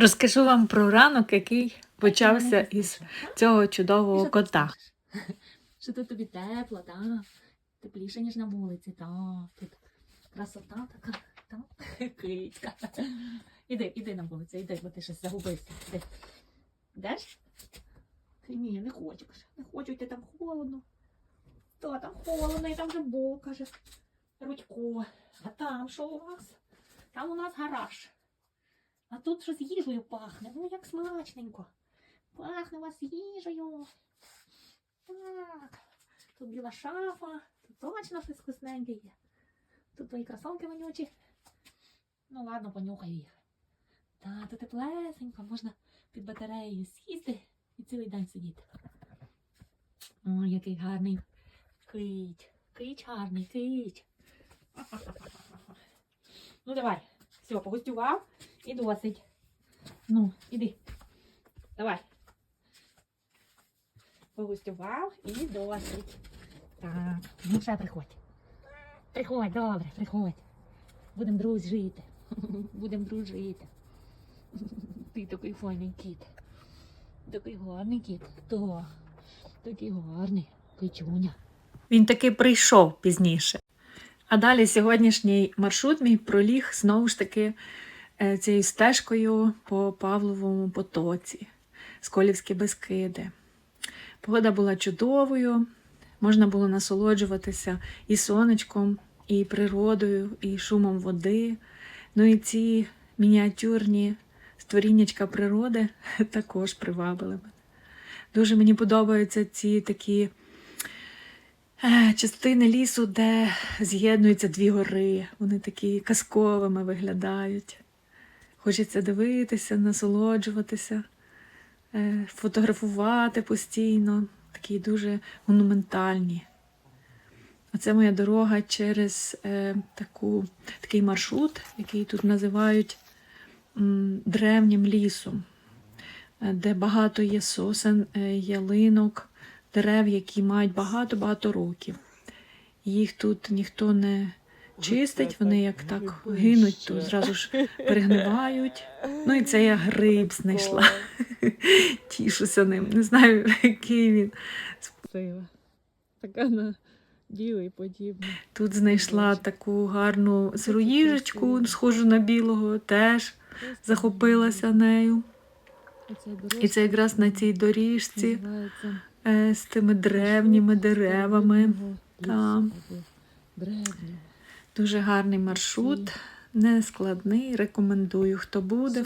Розкажу вам про ранок, який почався із цього чудового кота. Що тут тобі тепло, так? Тепліше, ніж на вулиці, так. Тут красота така, так? Кицька. Іди, іди на вулицю, іди, бо ти щось загубився. Іди. Йдеш? Ти ні, не хочу, каже. Не хочу йти там холодно. Та там холодно, і там вже Бог, каже. Рудько. А там що у вас? Там у нас гараж. А тут щось їжею пахне. Ну як смачненько. Пахне вас їжею. Так. Тут біла шафа. Тут точно щось вкусненьке є. Тут твої кросовки вонючі. Ну ладно, понюхай їх. Та, тут теплесенько, можна під батареєю сісти і цілий день сидіти. Ой, який гарний кить. Кич гарний, кич. Ну давай. Все, погостював і досить. Ну, іди. Давай. Погостював і досить. Так, ну приходь. Приходь, добре, приходь. Будемо дружити. Будемо дружити. Ти такий файний кіт. Такий гарний кіт. То. Такий гарний. Кичуня. Він таки прийшов пізніше. А далі сьогоднішній маршрут мій проліг знову ж таки цією стежкою по Павловому потоці, Сколівські Бескиди. Погода була чудовою, можна було насолоджуватися і сонечком, і природою, і шумом води. Ну і ці мініатюрні створіннячка природи також привабили мене. Дуже мені подобаються ці такі е, частини лісу, де з'єднуються дві гори. Вони такі казковими виглядають. Хочеться дивитися, насолоджуватися, е, фотографувати постійно, такі дуже монументальні. Оце моя дорога через е, таку, такий маршрут, який тут називають древнім лісом, е, де багато є сосен, ялинок, дерев, які мають багато-багато років. Їх тут ніхто не чистить, вони як так гинуть, то зразу ж перегнивають. Ну і це я гриб знайшла. Тішуся ним. Не знаю, який він. Така на білий подібна. Тут знайшла таку гарну сироїжечку, схожу на білого, теж захопилася нею. І це якраз на цій доріжці е, з тими древніми деревами. Там. Дуже гарний маршрут, нескладний. Рекомендую, хто буде